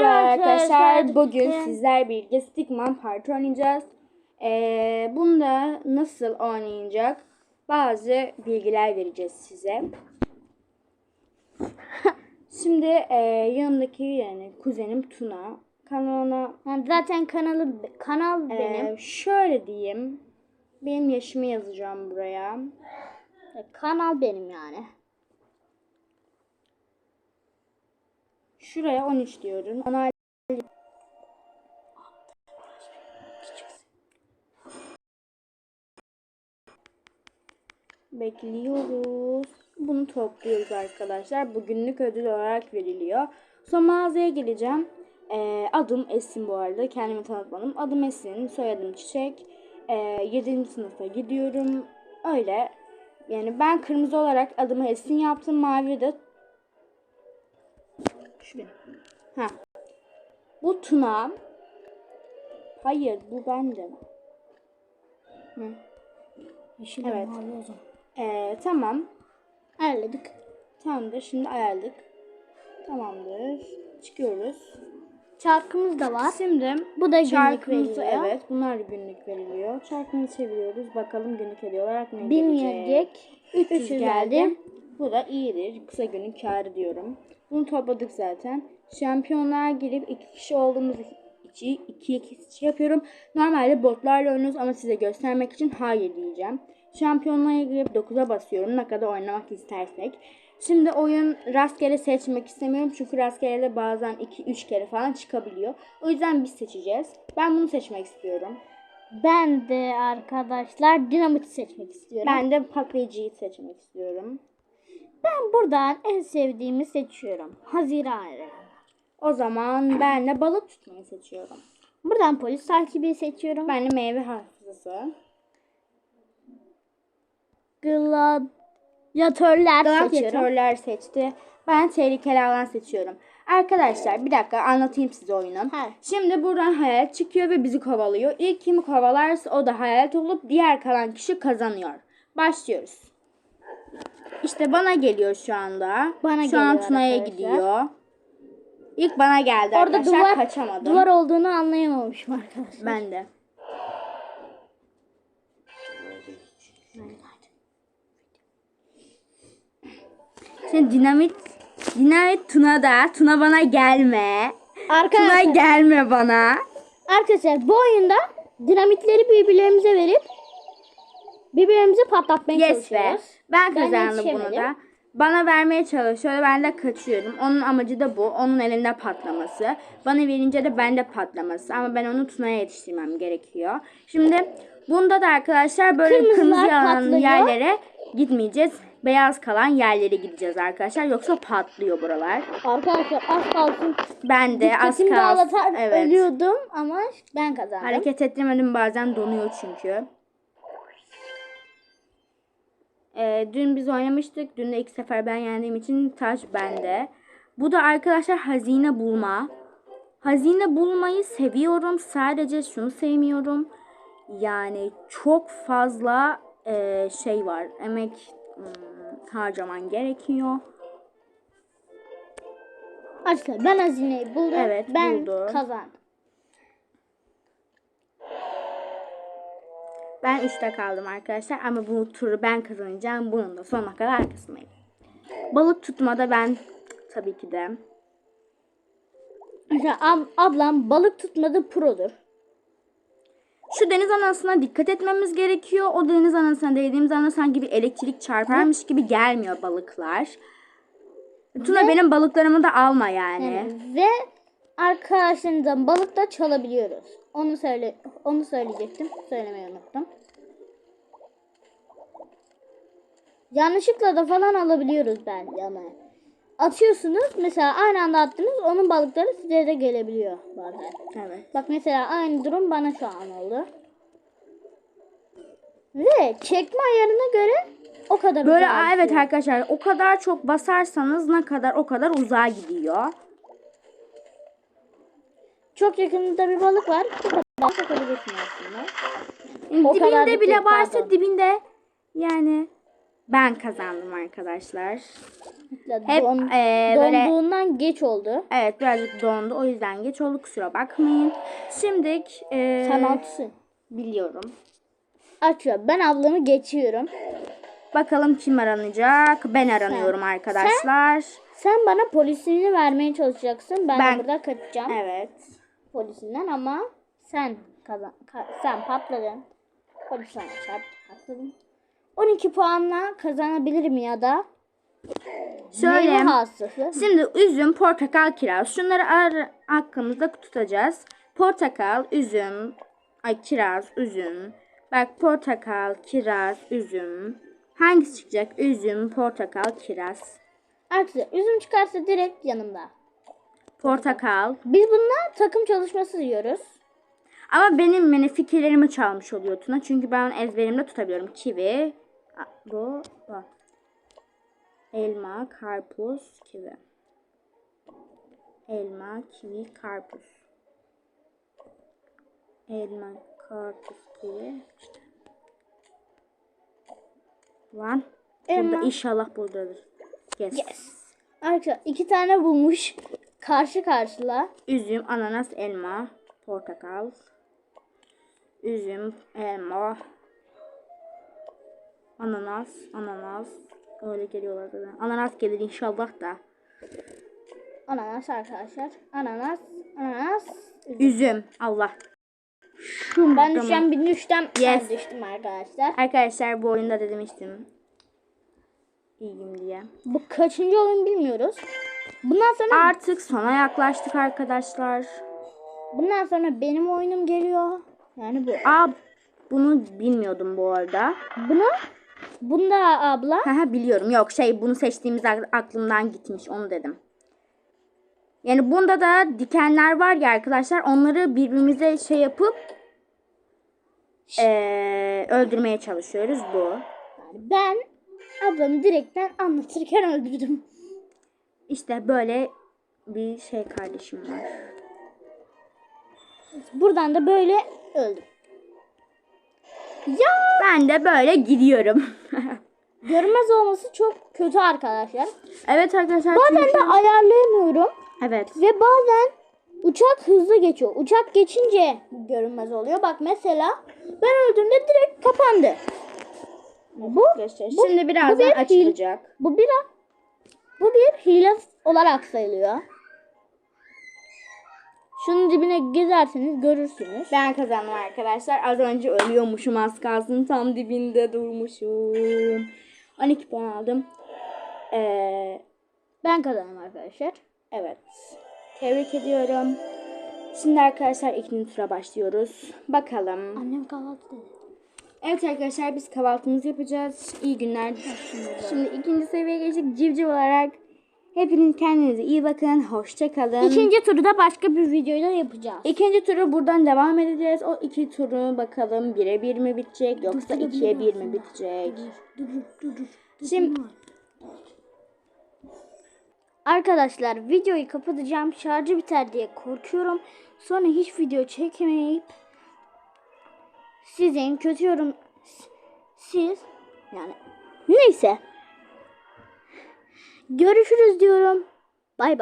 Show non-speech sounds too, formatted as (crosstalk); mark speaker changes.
Speaker 1: Merhaba arkadaşlar. Bugün sizler birlikte Stickman Party oynayacağız. Ee, bunda nasıl oynayacak bazı bilgiler vereceğiz size. (laughs) Şimdi e, yanımdaki yani kuzenim Tuna kanalına
Speaker 2: Yani zaten kanalı kanal
Speaker 1: e,
Speaker 2: benim.
Speaker 1: şöyle diyeyim. Benim yaşımı yazacağım buraya.
Speaker 2: Kanal benim yani.
Speaker 1: Şuraya 13 diyorum. Ona Bekliyoruz. Bunu topluyoruz arkadaşlar. Bugünlük ödül olarak veriliyor. Sonra mağazaya geleceğim. Ee, adım Esin bu arada. Kendimi tanıtmadım. Adım Esin. Soyadım Çiçek. Ee, 7. sınıfa gidiyorum. Öyle. Yani ben kırmızı olarak adımı Esin yaptım. Mavi de şu benim. Ha. Bu Tuna. Hayır bu bendim. Hı.
Speaker 2: Yeşil
Speaker 1: Evet.
Speaker 2: mavi o zaman.
Speaker 1: Ee, tamam.
Speaker 2: Ayarladık.
Speaker 1: Tamamdır. Şimdi ayarladık. Tamamdır. Çıkıyoruz.
Speaker 2: Çarkımız da var.
Speaker 1: Şimdi
Speaker 2: Bu da günlük veriliyor.
Speaker 1: evet bunlar günlük veriliyor. Çarkımızı çeviriyoruz. Bakalım günlük hediye olarak ne
Speaker 2: 1000
Speaker 1: gelecek.
Speaker 2: gelecek. 300
Speaker 1: 300
Speaker 2: geldi.
Speaker 1: geldi. Bu da iyidir. Kısa günün kârı diyorum. Bunu topladık zaten. Şampiyonlar girip iki kişi olduğumuz için ikiye kişi yapıyorum. Normalde botlarla oynuyoruz ama size göstermek için hayır diyeceğim. Şampiyonlara girip 9'a basıyorum ne kadar oynamak istersek. Şimdi oyun rastgele seçmek istemiyorum çünkü rastgele de bazen 2-3 kere falan çıkabiliyor. O yüzden biz seçeceğiz. Ben bunu seçmek istiyorum.
Speaker 2: Ben de arkadaşlar dinamit seçmek istiyorum.
Speaker 1: Ben de patlayıcıyı seçmek istiyorum.
Speaker 2: Ben buradan en sevdiğimi seçiyorum. Haziran ayı.
Speaker 1: O zaman ben de balık tutmayı seçiyorum.
Speaker 2: Buradan polis takibi seçiyorum.
Speaker 1: Ben de meyve hafızası.
Speaker 2: Gladyatörler seçiyorum.
Speaker 1: Gladyatörler seçti. Ben tehlikeli alan seçiyorum. Arkadaşlar bir dakika anlatayım size oyunu.
Speaker 2: Ha.
Speaker 1: Şimdi buradan hayalet çıkıyor ve bizi kovalıyor. İlk kimi kovalarsa o da hayalet olup diğer kalan kişi kazanıyor. Başlıyoruz. İşte bana geliyor şu anda.
Speaker 2: Bana
Speaker 1: şu an Tuna'ya gidiyor. İlk bana geldi
Speaker 2: Orada
Speaker 1: arkadaşlar.
Speaker 2: duvar,
Speaker 1: Kaçamadım.
Speaker 2: duvar olduğunu anlayamamışım arkadaşlar.
Speaker 1: Ben de. Şimdi dinamit dinamit Tuna'da. Tuna bana gelme. Tuna
Speaker 2: Arkadaşlar,
Speaker 1: gelme bana.
Speaker 2: arkadaşlar bu oyunda dinamitleri birbirlerimize verip birbirlerimizi patlatmaya
Speaker 1: Yes be.
Speaker 2: çalışıyoruz.
Speaker 1: Ben
Speaker 2: Ben
Speaker 1: kazandım bunu
Speaker 2: yetişemedim.
Speaker 1: da. Bana vermeye çalışıyor. Ben de kaçıyorum. Onun amacı da bu. Onun elinde patlaması. Bana verince de bende patlaması. Ama ben onu Tuna'ya yetiştirmem gerekiyor. Şimdi bunda da arkadaşlar böyle
Speaker 2: Kırmızılar
Speaker 1: kırmızı
Speaker 2: patlıyor.
Speaker 1: yerlere gitmeyeceğiz. Beyaz kalan yerlere gideceğiz arkadaşlar. Yoksa patlıyor buralar.
Speaker 2: Arkadaşlar az kalsın
Speaker 1: Ben de az kalsın. Evet.
Speaker 2: ölüyordum ama ben kazandım.
Speaker 1: Hareket ettirmedim bazen donuyor çünkü. Ee, dün biz oynamıştık. Dün de ilk sefer ben yendiğim için taş bende. Bu da arkadaşlar hazine bulma. Hazine bulmayı seviyorum. Sadece şunu sevmiyorum. Yani çok fazla e, şey var. Emek hmm, harcaman gerekiyor.
Speaker 2: Arkadaşlar ben hazineyi buldum.
Speaker 1: Evet,
Speaker 2: ben
Speaker 1: buldu.
Speaker 2: kazandım.
Speaker 1: Ben 3'te kaldım arkadaşlar ama bu turu ben kazanacağım. Bunun da sonuna kadar arkasındayım. Balık tutmada ben tabii ki de.
Speaker 2: Ab- ablam balık tutmada produr.
Speaker 1: Şu deniz anasına dikkat etmemiz gerekiyor. O deniz anasına değdiğimiz anda sanki bir elektrik çarparmış gibi gelmiyor balıklar. Tuna
Speaker 2: Ve-
Speaker 1: benim balıklarımı da alma yani.
Speaker 2: Yani ve arkadaşlarımızdan balık da çalabiliyoruz. Onu söyle onu söyleyecektim. Söylemeyi unuttum. Yanlışlıkla da falan alabiliyoruz ben yani. Atıyorsunuz mesela aynı anda attınız onun balıkları size de gelebiliyor bazen.
Speaker 1: Evet.
Speaker 2: Bak mesela aynı durum bana şu an oldu. Ve çekme ayarına göre o kadar
Speaker 1: Böyle
Speaker 2: uzağa
Speaker 1: evet
Speaker 2: gidiyor.
Speaker 1: arkadaşlar o kadar çok basarsanız ne kadar o kadar uzağa gidiyor.
Speaker 2: Çok yakınında bir balık var. Bu kadar satabilirsin aslında. O kadar
Speaker 1: dibinde bile varsa
Speaker 2: pardon.
Speaker 1: dibinde yani Ben kazandım arkadaşlar.
Speaker 2: Hep
Speaker 1: Hep eee, böyle
Speaker 2: donduğundan geç oldu.
Speaker 1: evet birazcık dondu o yüzden geç oldu kusura bakmayın. Şimdi eee,
Speaker 2: Sen altısın.
Speaker 1: biliyorum.
Speaker 2: Açıyor. Ben ablamı geçiyorum.
Speaker 1: Bakalım kim aranacak? Ben aranıyorum arkadaşlar.
Speaker 2: Sen bana polisini vermeye çalışacaksın. Ben,
Speaker 1: Ben-
Speaker 2: de burada kaçacağım
Speaker 1: Evet.
Speaker 2: Polisinden ama sen kazan ka- sen patladın. Polis sana çarptı patladın. 12 puanla kazanabilirim ya da
Speaker 1: Şöyle. Şimdi üzüm, portakal, kiraz. Şunları ar hakkımızda tutacağız. Portakal, üzüm, ay kiraz, üzüm. Bak portakal, kiraz, üzüm. Hangisi çıkacak? Üzüm, portakal, kiraz.
Speaker 2: Arkadaşlar üzüm çıkarsa direkt yanımda.
Speaker 1: Portakal.
Speaker 2: Biz bununla takım çalışması diyoruz.
Speaker 1: Ama benim yani fikirlerimi çalmış oluyor Tuna. Çünkü ben ezberimde tutabiliyorum. Kivi, bu. Elma, karpuz, kivi. Elma, kivi, karpuz. Elma, karpuz, kivi. İşte. Lan.
Speaker 2: Elma.
Speaker 1: Burada inşallah buradadır. Yes.
Speaker 2: Yes. Arkadaşlar iki tane bulmuş. Karşı karşıla.
Speaker 1: Üzüm, ananas, elma, portakal. Üzüm, elma, ananas, ananas. Öyle geliyorlar zaten. Ananas gelir inşallah da.
Speaker 2: Ananas arkadaşlar. Ananas. Ananas.
Speaker 1: Üzüm. Allah.
Speaker 2: Ben
Speaker 1: Tamam.
Speaker 2: düşen bir düştem.
Speaker 1: Yes.
Speaker 2: Ben düştüm arkadaşlar.
Speaker 1: Arkadaşlar bu oyunda da demiştim. İyiyim diye.
Speaker 2: Bu kaçıncı oyun bilmiyoruz. Bundan sonra
Speaker 1: Artık sona yaklaştık arkadaşlar.
Speaker 2: bundan sonra benim oyunum geliyor. Yani bu.
Speaker 1: Aa bunu bilmiyordum bu arada.
Speaker 2: Bunu bunda abla
Speaker 1: Haha biliyorum. Yok şey bunu seçtiğimiz ak- aklımdan gitmiş. Onu dedim. Yani bunda da dikenler var ya arkadaşlar. Onları birbirimize şey yapıp eee, öldürmeye çalışıyoruz bu.
Speaker 2: yani ben ablamı direkten anlatırken öldürdüm.
Speaker 1: İşte böyle bir şey kardeşim var.
Speaker 2: Buradan da böyle öldüm. Ya
Speaker 1: Ben de böyle gidiyorum. (laughs)
Speaker 2: görmez olması çok kötü arkadaşlar.
Speaker 1: evet arkadaşlar.
Speaker 2: Bazen
Speaker 1: çünkü-
Speaker 2: de ayarlayamıyorum
Speaker 1: Evet.
Speaker 2: ve bazen uçak hızlı geçiyor. Uçak geçince görünmez oluyor. Bak mesela ben öldüğümde direkt kapandı. Bu, bu-
Speaker 1: Şimdi
Speaker 2: bu
Speaker 1: birazdan
Speaker 2: bir hil-
Speaker 1: açılacak.
Speaker 2: Bu bir bu bir hile olarak sayılıyor. Şunun dibine gezerseniz görürsünüz.
Speaker 1: Ben kazandım arkadaşlar. Az önce ölüyormuşum az kalsın. Tam dibinde durmuşum. 12 puan aldım. Ee,
Speaker 2: Ben kazandım arkadaşlar.
Speaker 1: evet. Tebrik ediyorum. Şimdi arkadaşlar ikinci tura başlıyoruz. Bakalım.
Speaker 2: Annem kahvaltı dedi.
Speaker 1: Evet arkadaşlar biz kahvaltımızı yapacağız. İyi günler. Şimdi ikinci seviyeye geçtik. Civciv olarak hepiniz kendinize iyi bakın. Hoşça kalın.
Speaker 2: İkinci turu da başka bir videoyla yapacağız.
Speaker 1: İkinci turu buradan devam edeceğiz. O iki turu bakalım bire bir mi bitecek yoksa ikiye bir mi bitecek? Şimdi
Speaker 2: Arkadaşlar videoyu kapatacağım. Şarjı biter diye korkuyorum. Sonra hiç video çekemeyip sizin kötü yorum siz yani neyse görüşürüz diyorum. Bay bay.